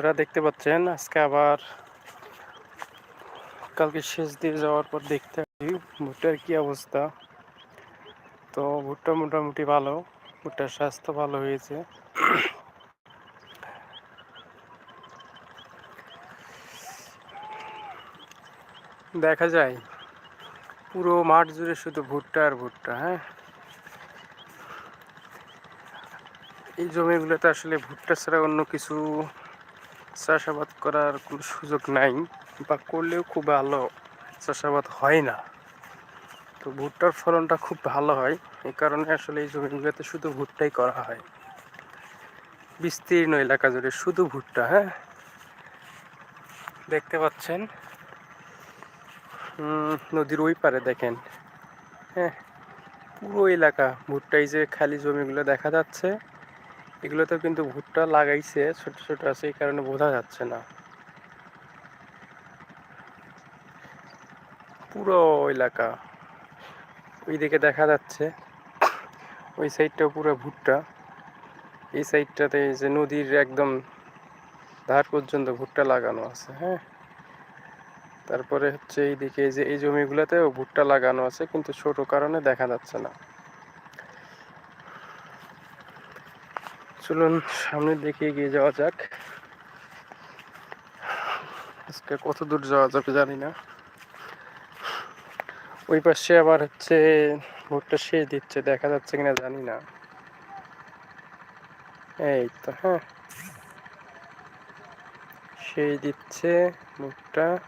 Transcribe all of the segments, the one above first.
আপনারা দেখতে পাচ্ছেন, আজকে আবার কালকে শেষ দিয়ে যাওয়ার পর দেখতে পাচ্ছি ভুট্টার কি অবস্থা? তো ভুট্টা মোটামুটি ভালো, ভুট্টার স্বাস্থ্য ভালো হয়েছে। দেখা যায়, পুরো মাঠ জুড়ে শুধু ভুট্টা আর ভুট্টা হ্যাঁ? এই জমিগুলোতে আসলে ভুট্টা ছাড়া অন্য কিছু চাষাবাদ করার কোনো সুযোগ নাই, বা করলেও খুব ভালো চাষাবাদ হয় না। তো ভুট্টার ফলনটা খুব ভালো হয় এই কারণে আসলে এই জমিগুলোতে শুধু ভুট্টাই করা হয়। বিস্তীর্ণ এলাকা জুড়ে শুধু ভুট্টা হ্যাঁ? দেখতে পাচ্ছেন? নদীর ওই পারে দেখেন হ্যাঁ? পুরো এলাকা ভুট্টা এই যে খালি জমিগুলো দেখা যাচ্ছে। এগুলোতে কিন্তু ভুট্টা লাগাইছে, ছোট ছোট আছে, এই কারণে বোঝা যাচ্ছে না। পুরো এলাকা। ওইদিকে দেখা যাচ্ছে, ওই সাইডটা পুরো ভুট্টা। এই সাইডটাতে যে নদীর একদম ধার পর্যন্ত ভুট্টা লাগানো আছে হ্যাঁ? তারপরে হচ্ছে এইদিকে যে, এই জমিগুলোতেও ভুট্টা লাগানো আছে, কিন্তু ছোট কারণে দেখা যাচ্ছে না। চলুন সামনের দিকে এগিয়ে যাওয়া যাক। আজকে কত দূর যাওয়া যাবে জানি না। ওই পাশে আবার হচ্ছে ভুট্টা শেষ দিচ্ছে, দেখা যাচ্ছে কিনা জানি না। এই তো হ্যাঁ। সেই দিচ্ছে ভুট্টা।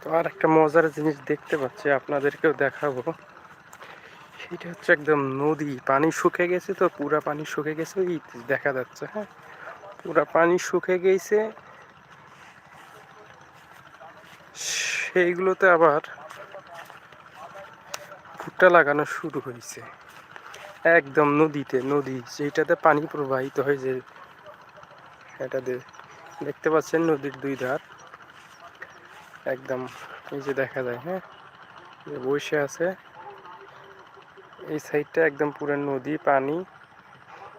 তো আর একটা মজার জিনিস দেখতে পাচ্ছি, আপনাদেরকেও দেখাবো। সেটা হচ্ছে একদম নদী, পানি শুকে গেছে তো, পুরা পানি শুকে গেছে, ওই দেখা যাচ্ছে হ্যাঁ? পুরা পানি শুকে গেছে। সেইগুলোতে আবার ভুট্টা লাগানো শুরু হয়েছে। একদম নদীতে, নদী যেটাতে পানি প্রবাহিত হয় যে এটা দেখতে পাচ্ছেন নদীর দুই ধার। একদম এই যে দেখা যায় হ্যাঁ? বসে আছে। এই সাইডটা একদম পুরো নদী, পানি।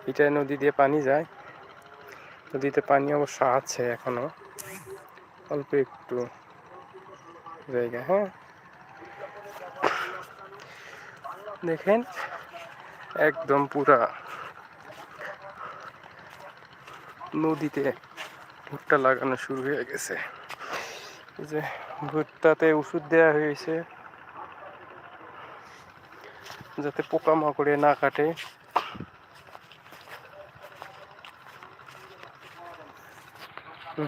এটা নদী দিয়ে পানি যায়। নদীতে পানি অবশ্য আছে এখনও। অল্প একটু জায়গা হ্যাঁ? দেখেন, একদম পুরা নদীতে ভুট্টা লাগানো শুরু হয়ে গেছে। এই যে ভুট্টাতে ওষুধ দেওয়া হয়েছে যাতে পোকামাকড়ে না কাটে। হুম।